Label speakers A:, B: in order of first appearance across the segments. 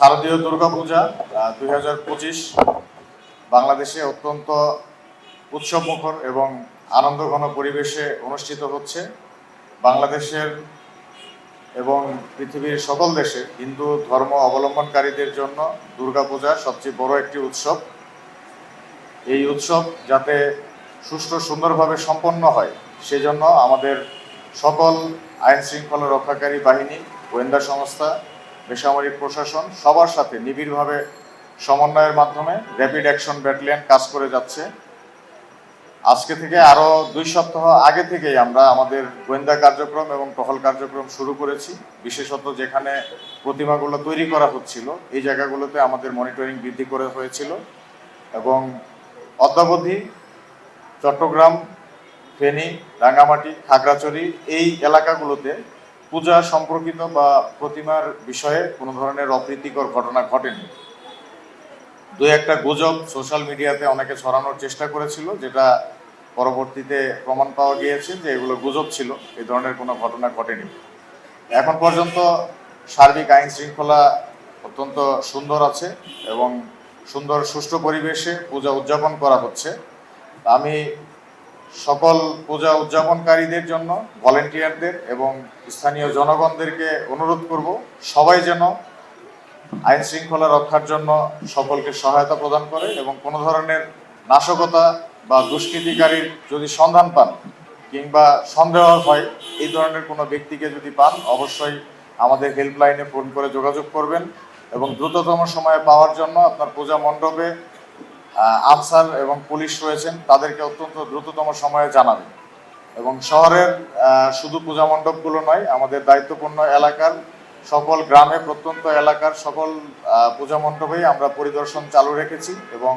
A: শারদীয় দুর্গাপূজা দুই হাজার পঁচিশ বাংলাদেশে অত্যন্ত উৎসবমুখর এবং আনন্দঘন পরিবেশে অনুষ্ঠিত হচ্ছে। বাংলাদেশের এবং পৃথিবীর সকল দেশে হিন্দু ধর্ম অবলম্বনকারীদের জন্য দুর্গাপূজা সবচেয়ে বড় একটি উৎসব। এই উৎসব যাতে সুষ্ঠু সুন্দরভাবে সম্পন্ন হয়, সেজন্য আমাদের সকল আইন শৃঙ্খলা রক্ষাকারী বাহিনী, গোয়েন্দা সংস্থা বেসামরিক প্রশাসন সবার সাথে নিবিড়ভাবে সমন্বয়ের মাধ্যমে র্যাপিড অ্যাকশন ব্যাটালিয়ন কাজ করে যাচ্ছে। আজকে থেকে আরও দুই সপ্তাহ আগে থেকেই আমরা আমাদের গোয়েন্দা কার্যক্রম এবং টহল কার্যক্রম শুরু করেছি। বিশেষত যেখানে প্রতিমাগুলো তৈরি করা হচ্ছিল, এই জায়গাগুলোতে আমাদের মনিটরিং বৃদ্ধি করে হয়েছিল এবং অদ্যাবধি চট্টগ্রাম, ফেনী, রাঙ্গামাটি, খাগড়াছড়ি এই এলাকাগুলোতে পূজা সম্পর্কিত বা প্রতিমার বিষয়ে কোনো ধরনের অপ্রীতিকর ঘটনা ঘটেনি। দু একটা গুজব সোশ্যাল মিডিয়াতে অনেকে ছড়ানোর চেষ্টা করেছিল, যেটা পরবর্তীতে প্রমাণ পাওয়া গিয়েছে যে এগুলো গুজব ছিল, এ ধরনের কোনো ঘটনা ঘটেনি। এখন পর্যন্ত সার্বিক আইন শৃঙ্খলা অত্যন্ত সুন্দর আছে এবং সুন্দর সুষ্ঠু পরিবেশে পূজা উদযাপন করা হচ্ছে। আমি সকল পূজা উদযাপনকারীদের জন্য ভলেন্টিয়ারদের এবং স্থানীয় জনগণদেরকে অনুরোধ করব, সবাই যেন আইন শৃঙ্খলা রক্ষার জন্য সকলকে সহায়তা প্রদান করে এবং কোনো ধরনের নাশকতা বা দুষ্কৃতিকারীর যদি সন্ধান পান কিংবা সন্দেহ হয়, এই ধরনের কোনো ব্যক্তিকে যদি পান, অবশ্যই আমাদের হেল্পলাইনে ফোন করে যোগাযোগ করবেন এবং দ্রুততম সময়ে পাওয়ার জন্য আপনার পূজা মণ্ডপে আনসার এবং পুলিশ রয়েছেন, তাদেরকে অত্যন্ত দ্রুততম সময়ে জানাবেন। এবং শহরের শুধু পূজা মণ্ডপগুলো নয়, আমাদের দায়িত্বপূর্ণ এলাকার, সকল গ্রামে প্রত্যন্ত এলাকার সকল পূজা মণ্ডপেই আমরা পরিদর্শন চালু রেখেছি এবং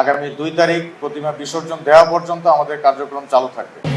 A: আগামী দুই তারিখ প্রতিমা বিসর্জন দেওয়া পর্যন্ত আমাদের কার্যক্রম চালু থাকবে।